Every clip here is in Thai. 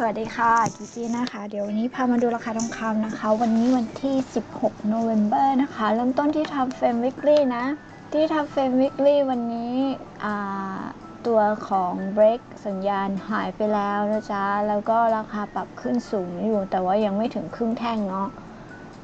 สวัสดีค่ะกิจี้นะคะ เดี๋ยววันนี้พามาดูราคาทองคำนะคะ วันนี้วันที่ 16 โนเวม ber นะคะ เริ่มต้นที่ทำเฟรมวิกฤตนะ ที่ทำเฟรมวิกฤตวันนี้ตัวของ break สัญญาณหายไปแล้วนะจ๊ะ แล้วก็ราคาปรับขึ้นสูงอยู่ แต่ว่ายังไม่ถึงครึ่งแท่งเนาะ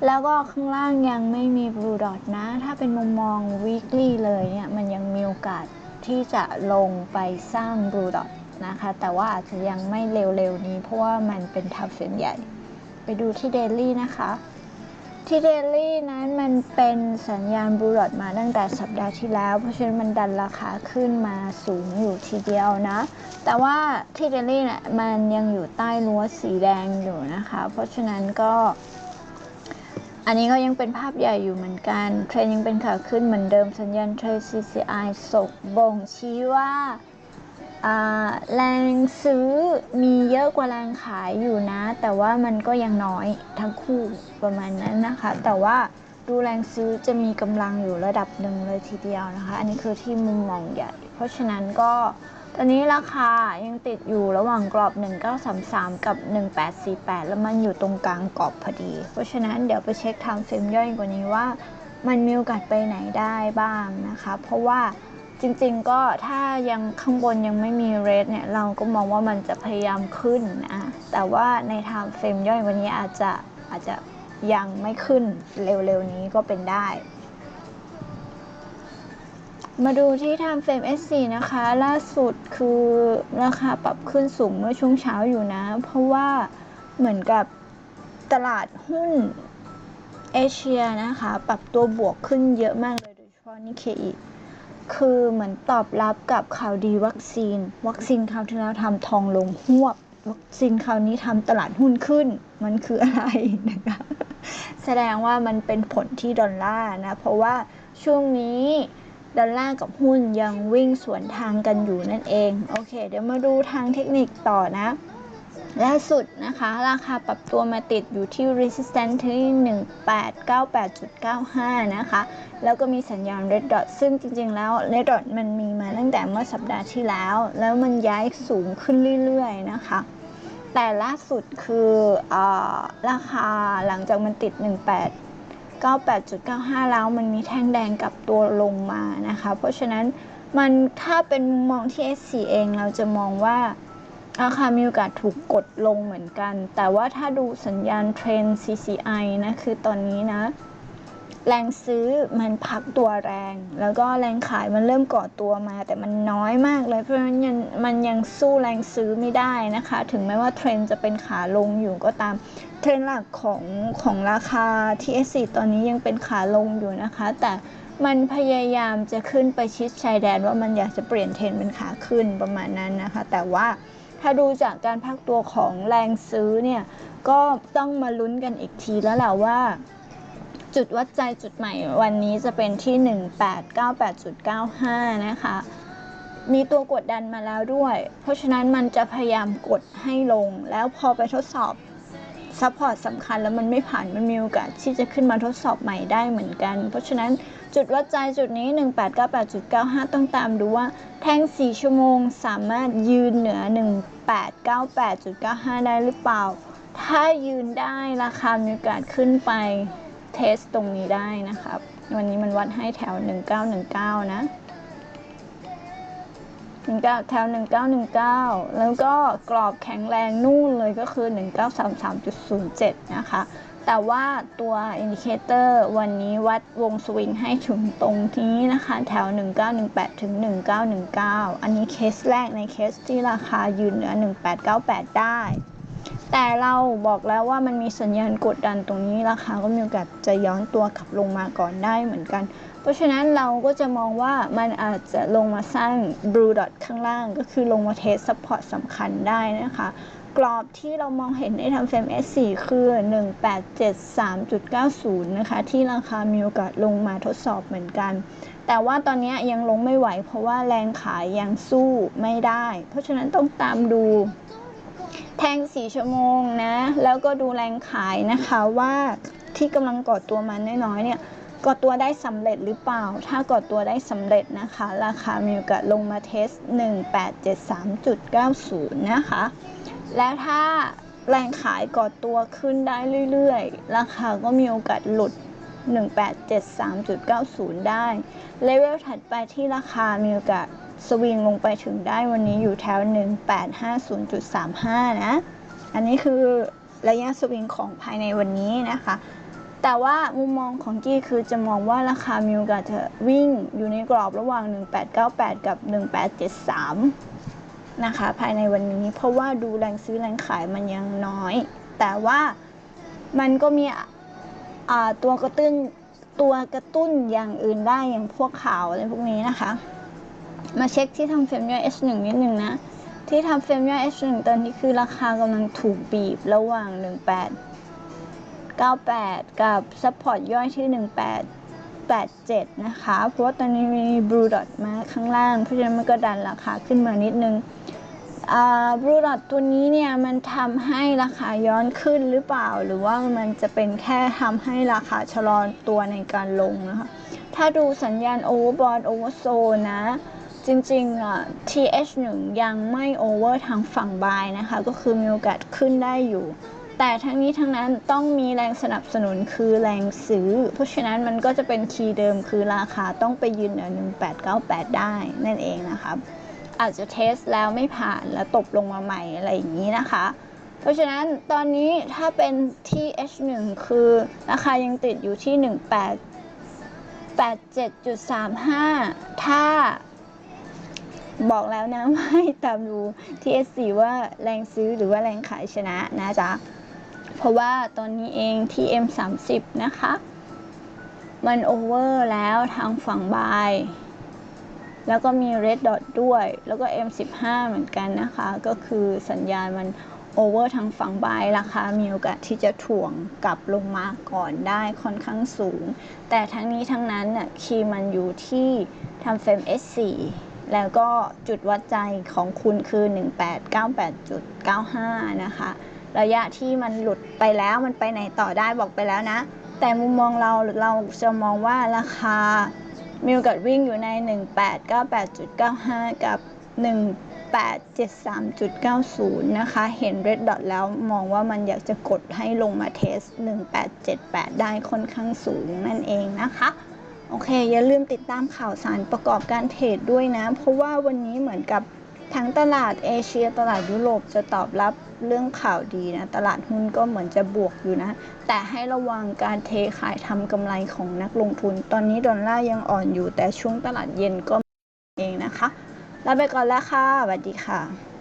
แล้วก็ข้างล่างยังไม่มี blue dot นะ ถ้าเป็นมุมมอง weekly เลยเนี่ย มันยังมีโอกาสที่จะลงไปสร้าง blue dot นะคะ แต่ว่าอาจจะยังไม่เร็วๆนี้ เพราะว่ามันเป็นทับเส้นใหญ่ ไปดูที่ daily นะคะ ที่ daily นั้นมันเป็นสัญญาณ blue dot มาตั้งแต่สัปดาห์ที่แล้ว เพราะฉะนั้นมันดันราคาขึ้นมาสูงอยู่ทีเดียวนะ แต่ว่าที่ daily เนี่ยมันยังอยู่ใต้รั้วสีแดงอยู่นะคะ เพราะฉะนั้นก็อันนี้ก็ยังเป็นภาพใหญ่อยู่เหมือนกัน เทรนยังเป็นขาขึ้นเหมือนเดิมสัญญาณเทรด CCI สกบ่งชี้ว่า แรงซื้อมีเยอะกว่าแรงขายอยู่นะ แต่ว่ามันก็ยังน้อยทั้งคู่ประมาณนั้นนะคะ แต่ว่าดูแรงซื้อจะมีกำลังอยู่ระดับหนึ่งเลยทีเดียวนะคะ อันนี้คือที่มุมมองใหญ่ เพราะฉะนั้นก็ตอนนี้ราคายังติดอยู่ระหว่างกรอบ 1933 กับ 1848 แล้วมันอยู่ตรงกลางกรอบพอดี เพราะฉะนั้นเดี๋ยวไปเช็คไทม์เฟรมย่อยกว่านี้ว่า มันมีโอกาสไปไหนได้บ้างนะคะ เพราะว่า จริงๆก็ถ้ายังข้างบนยังไม่มีเรทเนี่ย เราก็มองว่ามันจะพยายามขึ้นนะแต่ว่าในไทม์เฟรมย่อยวันนี้อาจจะอาจจะยังไม่ขึ้นเร็วๆนี้ก็เป็นได้ มาดูที่ Time Frame S4 นะคะ ล่าสุดคือราคาปรับขึ้นสูงเมื่อช่วงเช้าอยู่นะ เพราะว่าเหมือนกับตลาดหุ้นเอเชียนะคะ ปรับตัวบวกขึ้นเยอะมากเลยโดยเฉพาะนิเคอี คือเหมือนตอบรับกับข่าวดีวัคซีน วัคซีนคราวที่แล้วทำทองลงหวบ วัคซีนคราวนี้ทำตลาดหุ้นขึ้น มันคืออะไรนะคะแสดงว่ามันเป็นผลที่ดอลลาร์นะ เพราะว่าช่วงนี้ดอลลาร์กับหุ้นยังวิ่งสวนทางกันอยู่นั่นเอง โอเค เดี๋ยวมาดูทางเทคนิคต่อนะ ล่าสุดนะคะ ราคาปรับตัวมาติดอยู่ที่ resistance ที่ 1898.95 นะคะ แล้วก็มีสัญญาณ red dot ซึ่งจริงๆแล้ว red dot มันมีมาตั้งแต่เมื่อสัปดาห์ที่แล้ว แล้วมันย้ายสูงขึ้นเรื่อยๆนะคะ แต่ล่าสุดคืออราคาหลังจากมันติด 18 98.95 แล้วมันมีแท่งแดงกลับตัวลงมานะคะ เพราะฉะนั้นมันถ้าเป็นมุมมองที่ S4 เองเราจะมองว่า ราคามีโอกาสถูกกดลงเหมือนกัน แต่ว่าถ้าดูสัญญาณเทรน CCI นะ คือตอนนี้นะ แรงซื้อมันพักตัวแรง แล้วก็แรงขายมันเริ่มก่อตัวมา แต่มันน้อยมากเลย เพราะฉะนั้นมันยังสู้แรงซื้อไม่ได้นะคะ ถึงแม้ว่าเทรนจะเป็นขาลงอยู่ก็ตาม เทรนหลักของของราคา TS4 ตอนนี้ยังเป็นขาลงอยู่นะคะ แต่มันพยายามจะขึ้นไปชิดชายแดนว่ามันอยากจะเปลี่ยนเทรนเป็นขาขึ้นประมาณนั้นนะคะ แต่ว่า ถ้าดูจากการพักตัวของแรงซื้อเนี่ย ก็ต้องมาลุ้นกันอีกทีแล้วแหละว่า จุดวัดใจจุดใหม่วันนี้จะเป็นที่ 1898.95 นะคะ มีตัวกดดันมาแล้วด้วย เพราะฉะนั้นมันจะพยายามกดให้ลง แล้วพอไปทดสอบซัพพอร์ตสำคัญแล้วมันไม่ผ่านมันมีโอกาสที่จะขึ้นมาทดสอบใหม่ได้เหมือนกัน เพราะฉะนั้น จุดวัดใจจุดนี้ 1898.95 ต้องตามดูว่า แท่ง 4 ชั่วโมงสามารถยืนเหนือ 1898.95 ได้หรือเปล่า ถ้ายืนได้ราคามีโอกาสขึ้นไปเทสตรงนี้ได้นะครับ วันนี้มันวัดให้แถว 1919 นะ19แถว 1919 แล้วก็กรอบแข็งแรงนู่นเลยก็คือ 1933.07 นะคะ แต่ว่าตัวอินดิเคเตอร์วันนี้วัดวงสวิงให้ถึงตรงนี้นะคะ แถว 1918 ถึง 1919 อันนี้เคสแรกในเคสที่ราคายืนเหนือ 1898 ได้ แต่เราบอกแล้วว่ามันมีสัญญาณกดดันตรงนี้ราคาก็มีโอกาสจะย้อนตัวขับลงมาก่อนได้เหมือนกัน เพราะฉะนั้นเราก็จะมองว่ามันอาจจะลงมาสร้าง blue dot ข้างล่าง ก็คือลงมาเทส support สำคัญได้นะคะ กรอบที่เรามองเห็นในทำเฟรม S4 คือ 1873.90 นะคะ ที่ราคามีโอกาสลงมาทดสอบเหมือนกัน แต่ว่าตอนนี้ยังลงไม่ไหว เพราะว่าแรงขายยังสู้ไม่ได้ เพราะฉะนั้นต้องตามดูแทง 4 ชั่วโมงนะ แล้วก็ดูแรงขายนะคะว่าที่กำลังก่อตัวมาน้อยๆเนี่ยก่อตัวได้สำเร็จหรือเปล่า ถ้าก่อตัวได้สำเร็จนะคะ ราคามีโอกาสลงมาเทส 1873.90 นะคะ และถ้าแรงขายก่อตัวขึ้นได้เรื่อยๆ ราคาก็มีโอกาสหลุด 1873.90 ได้ เลเวลถัดไปที่ราคามีโอกาสสวิงลงไปถึงได้วันนี้อยู่แถว 1850.35 นะ อันนี้คือระยะสวิงของภายในวันนี้นะคะ แต่ว่ามุมมองของกี้คือจะมองว่าราคามีโอกาสจะวิ่งอยู่ในกรอบระหว่าง 1898 กับ 1873 นะคะ ภายในวันนี้เพราะว่าดูแรงซื้อแรงขายมันยังน้อย แต่ว่ามันก็มีตัวกระตุ้นตัวกระตุ้นอย่างอื่นได้อย่างพวกข่าวอะไรพวกนี้นะคะ มาเช็คที่ทำเฟรมย่อย H1 นิดนึงนะ ที่ทำเฟรมย่อย H1 ตอนนี้คือราคากำลังถูกบีบระหว่าง 18 98 กับซัพพอร์ตย่อยที่ 1887 นะคะ เพราะว่าตอนนี้มีบลูดอทมาข้างล่าง เพราะฉะนั้นมันก็ดันราคาขึ้นมานิดนึง บลูดอทตัวนี้เนี่ยมันทำให้ราคาย้อนขึ้นหรือเปล่า หรือว่ามันจะเป็นแค่ทำให้ราคาชะลอตัวในการลงนะคะ ถ้าดูสัญญาณ overbought oversold นะ จริงๆอะ TH1 ยังไม่โอเวอร์ทางฝั่งบายนะคะ ก็คือมีโอกาสขึ้นได้อยู่ แต่ทั้งนี้ทั้งนั้นต้องมีแรงสนับสนุนคือแรงซื้อ เพราะฉะนั้นมันก็จะเป็นคีย์เดิมคือราคาต้องไปยืนเหนือ1898 ได้นั่นเองนะคะ อาจจะเทสแล้วไม่ผ่านแล้วตกลงมาใหม่อะไรอย่างนี้นะคะ เพราะฉะนั้นตอนนี้ถ้าเป็น TH1 คือราคายังติดอยู่ที่ 1887.35 ถ้าบอกแล้วนะว่าให้ตามดู TS4 ว่าแรงซื้อหรือว่าแรงขายชนะนะจ๊ะ เพราะว่าตอนนี้เอง TM30 นะคะ มันโอเวอร์แล้วทางฝั่งบาย แล้วก็มี Red Dot ด้วย แล้วก็ M15 เหมือนกันนะคะ ก็คือสัญญาณมันโอเวอร์ทางฝั่งบายราคา มีโอกาสที่จะถ่วงกลับลงมาก่อนได้ค่อนข้างสูง แต่ทั้งนี้ทั้งนั้นน่ะคีย์มันอยู่ที่ทำเฟรม S4 แล้วก็จุดวัดใจของคุณคือ 1898.95 นะคะ ระยะที่มันหลุดไปแล้วมันไปไหนต่อได้บอกไปแล้วนะ แต่มุมมองเราเราจะมองว่าราคา มีโอกาสวิ่งอยู่ใน 1898.95 กับ 1873.90 นะคะ เห็น Red Dot แล้วมองว่ามันอยากจะกดให้ลงมาเทส 1878 ได้ค่อนข้างสูงนั่นเองนะคะโอเค อย่าลืมติดตามข่าวสารประกอบการเทรดด้วยนะ เพราะว่าวันนี้เหมือนกับ ทั้งตลาดเอเชียตลาดยุโรปจะตอบรับเรื่องข่าวดีนะ ตลาดหุ้นก็เหมือนจะบวกอยู่นะ แต่ให้ระวังการเทขายทำกำไรของนักลงทุน ตอนนี้ดอลลาร์ยังอ่อนอยู่แต่ช่วงตลาดเย็นก็เองนะคะลาไปก่อนแล้วค่ะสวัสดีค่ะ